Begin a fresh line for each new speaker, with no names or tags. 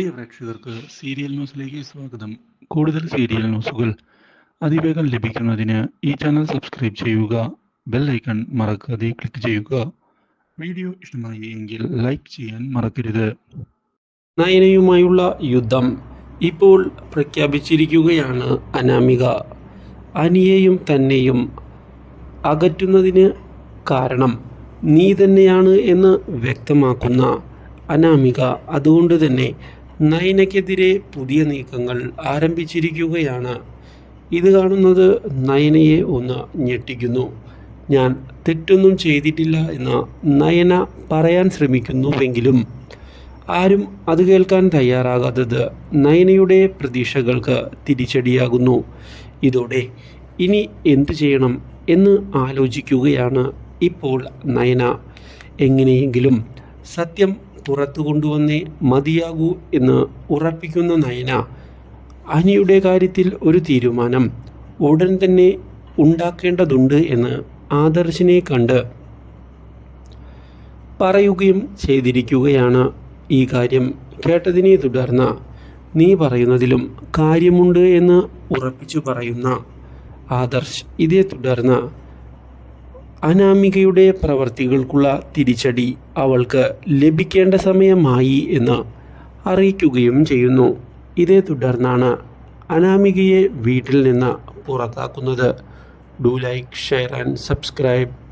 പ്രിയ പ്രേക്ഷകർക്ക് സീരിയൽ ന്യൂസിലേക്ക് സ്വാഗതം. കൂടുതൽ സീരിയൽ ന്യൂസുകൾ അതിവേഗം ലഭിക്കുന്നതിന് ഈ ചാനൽ സബ്സ്ക്രൈബ് ചെയ്യുക ബെൽ ഐക്കൺ മറക്കാതെ ക്ലിക്ക് ചെയ്യുക. വീഡിയോ ഇഷ്ടമായി എങ്കിൽ ലൈക്ക് ചെയ്യാൻ മറക്കരുത്.
നയനയുമായുള്ള യുദ്ധം ഇപ്പോൾ പ്രഖ്യാപിച്ചിരിക്കുകയാണ് അനാമിക. അനിയെയും തന്നെയും അകറ്റുന്നതിന് കാരണം നീ തന്നെയാണ് എന്ന് വ്യക്തമാക്കുന്ന അനാമിക. അതുകൊണ്ട് തന്നെ നയനയ്ക്കെതിരെ പുതിയ നീക്കങ്ങൾ ആരംഭിച്ചിരിക്കുകയാണ്. ഇത് കാണുന്നത് നയനയെ ഒന്ന് ഞെട്ടിക്കുന്നു. ഞാൻ തെറ്റൊന്നും ചെയ്തിട്ടില്ല എന്ന് നയന പറയാൻ ശ്രമിക്കുന്നുവെങ്കിലും ആരും അത് കേൾക്കാൻ തയ്യാറാകാത്തത് നയനയുടെ പ്രതീക്ഷകൾക്ക് തിരിച്ചടിയാകുന്നു. ഇതോടെ ഇനി എന്തു ചെയ്യണം എന്ന് ആലോചിക്കുകയാണ് ഇപ്പോൾ നയന. എങ്ങനെയെങ്കിലും സത്യം പുറത്തു കൊണ്ടുവന്നേ മതിയാകൂ എന്ന് ഉറപ്പിക്കുന്ന നയന അനിയുടെ കാര്യത്തിൽ ഒരു തീരുമാനം ഉടൻ തന്നെ ഉണ്ടാക്കേണ്ടതുണ്ട് എന്ന് ആദർശിനെ കണ്ട് പറയുകയും ചെയ്തിരിക്കുകയാണ് ഈ കാര്യം കേട്ടതിനെ തുടർന്ന് നീ പറയുന്നതിലും കാര്യമുണ്ട് എന്ന് ഉറപ്പിച്ചു പറയുന്ന ആദർശ് ഇതേ തുടർന്ന് അനാമികയുടെ പ്രവർത്തികൾക്കുള്ള തിരിച്ചടി അവൾക്ക് ലഭിക്കേണ്ട സമയമായി എന്ന് അറിയിക്കുകയും ചെയ്യുന്നു. ഇതേ തുടർന്നാണ് അനാമികയെ വീട്ടിൽ നിന്ന് പുറത്താക്കുന്നത്. Do like share and subscribe.